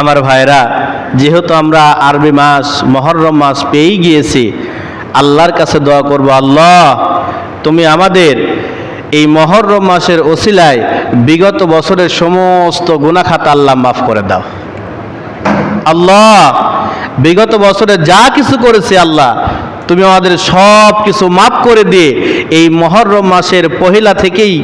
আমার ভাইরা যেহেতু আমরা আরবি মাস, মহরম মাস পেয়েই গিয়েছি, আল্লাহর কাছে দোয়া করব, আল্লাহ, তুমি আমাদের এই মহরম মাসের ওসিলায় বিগত বছরের সমস্ত গুণাখাতা আল্লাহ মাফ করে দাও। আল্লাহ, বিগত বছরে যা কিছু করেছে আল্লাহ তুমি আমাদের সব কিছু মাফ করে দিয়ে এই মহরম মাসের পহিলা থেকেই,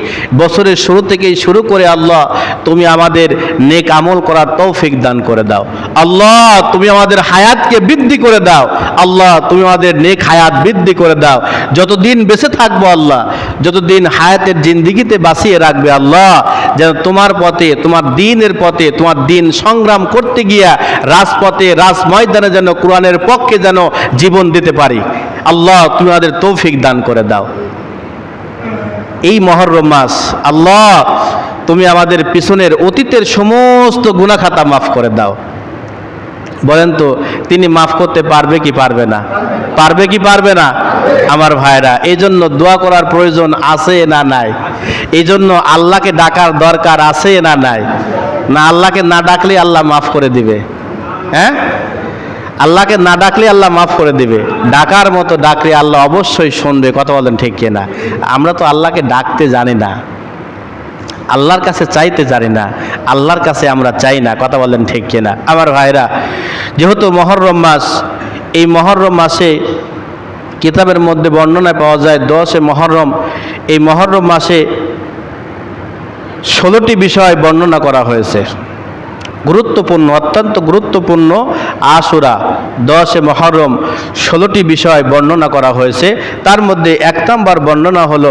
বছরের শুরু থেকেই শুরু করে আল্লাহ, তুমি আমাদের নেক আমল করার তৌফিক দান করে দাও। আল্লাহ, তুমি আমাদের হায়াতকে বৃদ্ধি করে দাও। আল্লাহ, তুমি আমাদের নেক হায়াত বৃদ্ধি করে দাও। যতদিন বেঁচে থাকব আল্লাহ, যতদিন হায়াতের জিন্দিগিতে বাঁচিয়ে রাখবে আল্লাহ, যেন তোমার পথে, তোমার দিনের পথে, তোমার দিন সংগ্রাম করতে গিয়া রাজপথে রাজ ময়দানে যেন কোরআনের পক্ষে যেন জীবন দিতে পারি। আল্লাহ তুমি আমাদের তৌফিক দান করে দাও। এই মহরম মাস আল্লাহ, তুমি আমাদের পিছনের অতীতের সমস্ত গুণাখাতা মাফ করে দাও। বলেন তো, তিনি মাফ করতে পারবে কি পারবে না? পারবে কি পারবে না? আমার ভাইরা এই জন্য দোয়া করার প্রয়োজন আছে না নাই? এই জন্য আল্লাহকে ডাকার দরকার আছে না নাই? না আল্লাহকে না ডাকলে আল্লাহ মাফ করে দিবে। হ্যাঁ? আল্লাহকে না ডাকলে আল্লাহ মাফ করে দেবে। ডাকার মতো ডাকলে আল্লাহ অবশ্যই শুনবে, কথা বলেন ঠিক কিনা আমরা তো আল্লাহকে ডাকতে জানি না। আল্লাহর কাছে চাইতে জানি না। আল্লাহর কাছে আমরা চাই না, কথা বলেন ঠিক কিনা আমার ভাইরা, যেহেতু মহরম মাস, এই মহরম মাসে কিতাবের মধ্যে বর্ণনায় পাওয়া যায় দশে মহরম। এই মহরম মাসে ষোলোটি বিষয় বর্ণনা করা হয়েছে। গুরুত্বপূর্ণ, অত্যন্ত গুরুত্বপূর্ণ আশুরা দশে মহরম ষোলোটি বিষয় বর্ণনা করা হয়েছে। তার মধ্যে এক নম্বর বর্ণনা হলো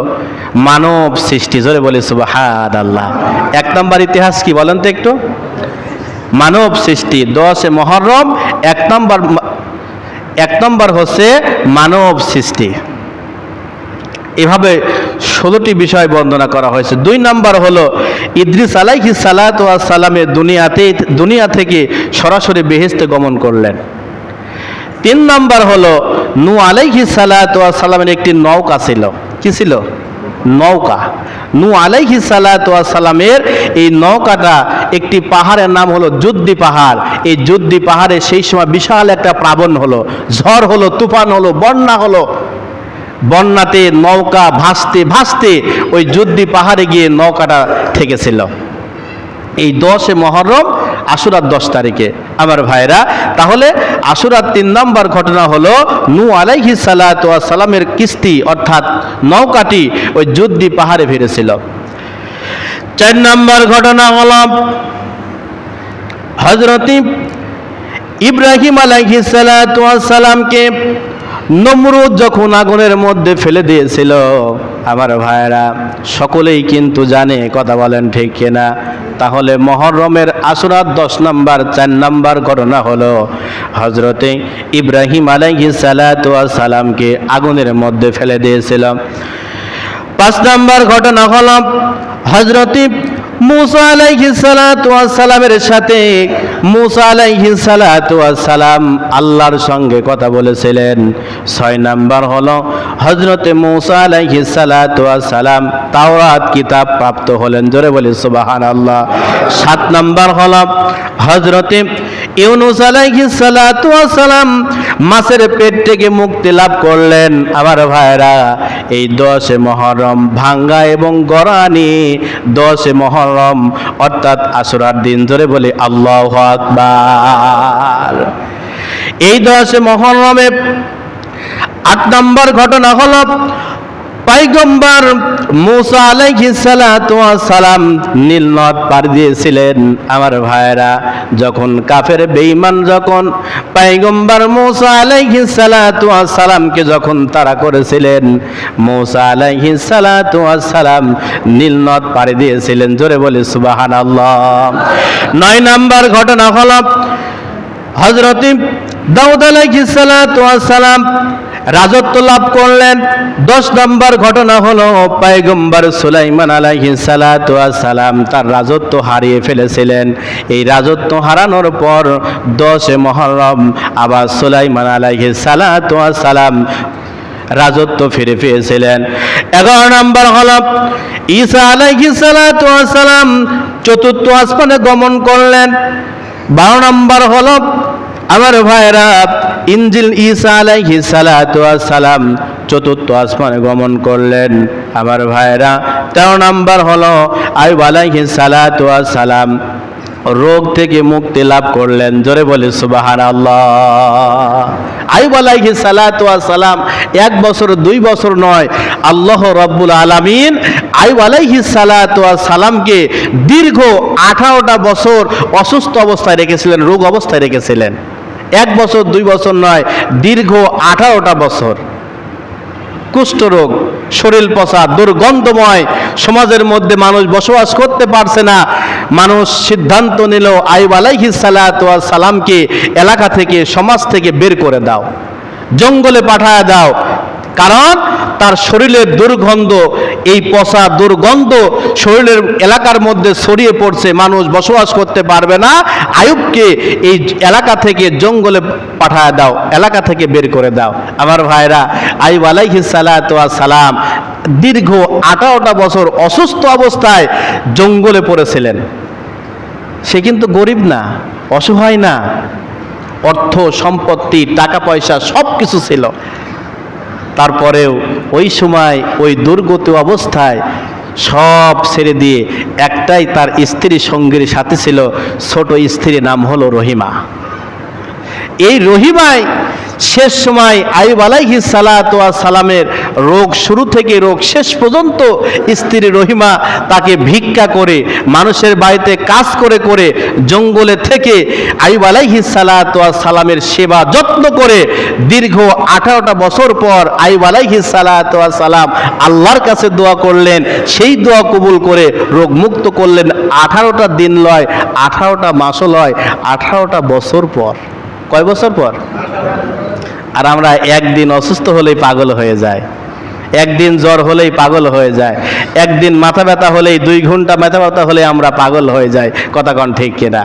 মানব সৃষ্টি, জোরে বলে সুবাহাদ আল্লাহ এক নম্বর ইতিহাস কি বলেন তো একটু? মানব সৃষ্টি, দশে মহরম, এক নম্বর এক নম্বর হচ্ছে মানব সৃষ্টি। এভাবে ষোলোটি বিষয় বর্ণনা করা হয়েছে। দুই নাম্বার হলো, ইদ্রিস আলাইহি সালাত সালামের দুনিয়াতে দুনিয়া থেকে সরাসরি বেহেস্তে গমন করলেন। তিন নাম্বার হলো, নু আলাইহি সালাত ওয়া সালামের একটি নৌকা ছিল। কি ছিল? নৌকা। নু আলাইহি সালামের এই নৌকাটা একটি পাহাড়ের নাম হলো যুদ্ধি পাহাড়। এই যুদ্ধি পাহাড়ে সেই সময় বিশাল একটা প্লাবন হলো। ঝড় হলো, তুফান হলো, বন্যা হলো। বন্যাতে, নৌকা ভাসতে ভাসতে ওই যুদ্ধি পাহাড়ে গিয়ে নৌকাটা থেকেছিল এই দশে মহরম আশুরার দশ তারিখে। আমার ভাইরা, তাহলে আশুরার তিন নম্বর ঘটনা হলো, নু আলাইহি সালামের কিস্তি অর্থাৎ নৌকাটি ওই যুদ্ধি পাহাড়ে ফিরেছিল। চার নম্বর ঘটনা হলো হজরতি ইব্রাহিম আলাইহি সালামকে নমরুদ যখন আগুনের মধ্যে ফেলে দিয়েছিল, আমার ভাইয়েরা, সকলেই কিন্তু জানে, কথা বলেন ঠিক কিনা? তাহলে মহরমের আসরাত দশ নম্বর, চার নম্বর ঘটনা হলো হজরতে ইব্রাহিম আলাইহি সালামকে আগুনের মধ্যে ফেলে দিয়েছিল। পাঁচ নম্বর ঘটনা হল হজরতি মুসা আলাইহি সালামের সাথে, মুসা আলাইহি সালাম আল্লাহর সঙ্গে কথা বলেছিলেন। ছয় নাম্বার হলো হজরতে মুসা আলাইহি সালাম তাওরাত কিতাব প্রাপ্ত হলেন। জোরে বলে সুবাহান আল্লাহ সাত নাম্বার হলো হজরতে ইউনুস সালাম মাছের পেট থেকে মুক্তি লাভ করলেন। আমার ভাইরা, এই দশে মহরম ভাঙ্গা এবং গরানি দশে মহরম, অর্থাৎ আসরার দিন ধরে বলে আল্লাহ আকবার। এই দশে মহরমে আট নম্বর ঘটনা হলো পাইগম্বর মুসা আলাইহি সালাম নীল নদ পার দিয়েছিলেন। আমার ভাইয়েরা, যখন কাফের বেঈমান যখন পাইগম্বর মুসা আলাইহি সালামকে যখন তারা করেছিলেন, মুসা আলাইহি সালাম নীল নদ পাড়ি দিয়েছিলেন। জোরে বলে, সুবহানাল্লাহ। নয় নাম্বার ঘটনা হলো হজরত দাউদ আলাইহিস সালাম রাজত্ব লাভ করলেন। দশ নম্বর ঘটনা হলো পায়গম্বর সুলাইমান আলাইহি সালাম তার রাজত্ব হারিয়ে ফেলেছিলেন। এই রাজত্ব হারানোর পর দশে মহরম আবার সুলাইমান আলাইহি সালাম রাজত্ব ফিরে পেয়েছিলেন। এগারো নম্বর হল ঈসা আলাইহি সালাম চতুর্থ আসমানে গমন করলেন। বারো নম্বর হল আমার ভাইরা ইঞ্জিল ঈসা আলাইহি সালাতু সালাম চতুর্থ আসমানে গমন করলেন। আমার ভাইরা তেরো নম্বর হলো আয়ুব আলাইহি সালাতু সালাম রোগ থেকে মুক্তি লাভ করলেন। জোরে বলে সুবাহান আল্লাহ আইব আলাইহি সালাতু সালাম এক বছর, দুই বছর নয়, আল্লাহ রব্বুল আলামিন আইব আলাইহি সালাতু সালামকে দীর্ঘ আঠারোটা বছর অসুস্থ অবস্থায় রেখেছিলেন, রোগ অবস্থায় রেখেছিলেন। এক বছর, দুই বছর নয়, দীর্ঘ আঠারোটা বছর। কুষ্ঠরোগ শরীর পচা, দুর্গন্ধময়, সমাজের মধ্যে মানুষ বসবাস করতে পারছে না। মানুষ সিদ্ধান্ত নিল আইব আলাইহি সালামকে এলাকা থেকে, সমাজ থেকে বের করে দাও। জঙ্গলে পাঠায় দাও কারণ তার শরীরের দুর্গন্ধ, এই পচা দুর্গন্ধ শরীরের এলাকার মধ্যে ছড়িয়ে পড়ছে। মানুষ বসবাস করতে পারবে না। আয়ুবকে এই এলাকা থেকে জঙ্গলে পাঠায় দাও, এলাকা থেকে বের করে দাও। আমার ভাইরা আইব আলাইহি সালাম দীর্ঘ আঠারোটা বছর অসুস্থ অবস্থায় জঙ্গলে পড়েছিলেন। সে কিন্তু গরিব না, অসহায় না। অর্থ, সম্পত্তি, টাকা পয়সা সব কিছু ছিল। তারপরেও ওই সময় ওই দুর্গত অবস্থায় সব ছেড়ে দিয়ে একটাই তার স্ত্রী সঙ্গীর সাথে ছিল, ছোট স্ত্রীর নাম হলো রহিমা। এই রহিমায় শেষ সময় আইব আলাইহি সালাতু সালামের রোগ শুরু থেকে রোগ শেষ পর্যন্ত স্ত্রী রহিমা তাকে ভিক্ষা করে, মানুষের বাড়িতে কাজ করে করে, জঙ্গলে থেকে আইব আলাইহি সালাতু সালামের সেবা যত্ন করে দীর্ঘ আঠারোটা বছর পর আইব আলাইহি সালাতু সালাম আল্লাহর কাছে দোয়া করলেন। সেই দোয়া কবুল করে রোগ মুক্ত করলেন। আঠারোটা দিন লয়, আঠারোটা মাসও লয়, আঠারোটা বছর পর। কয় বছর পর? আর আমরা একদিন অসুস্থ হলেই পাগল হয়ে যায় একদিন জ্বর হলেই পাগল হয়ে যায় একদিন মাথা ব্যথা হলেই দুই ঘণ্টা মাথা ব্যথা হলে আমরা পাগল হয়ে যাই। কথা কন ঠিক কিনা?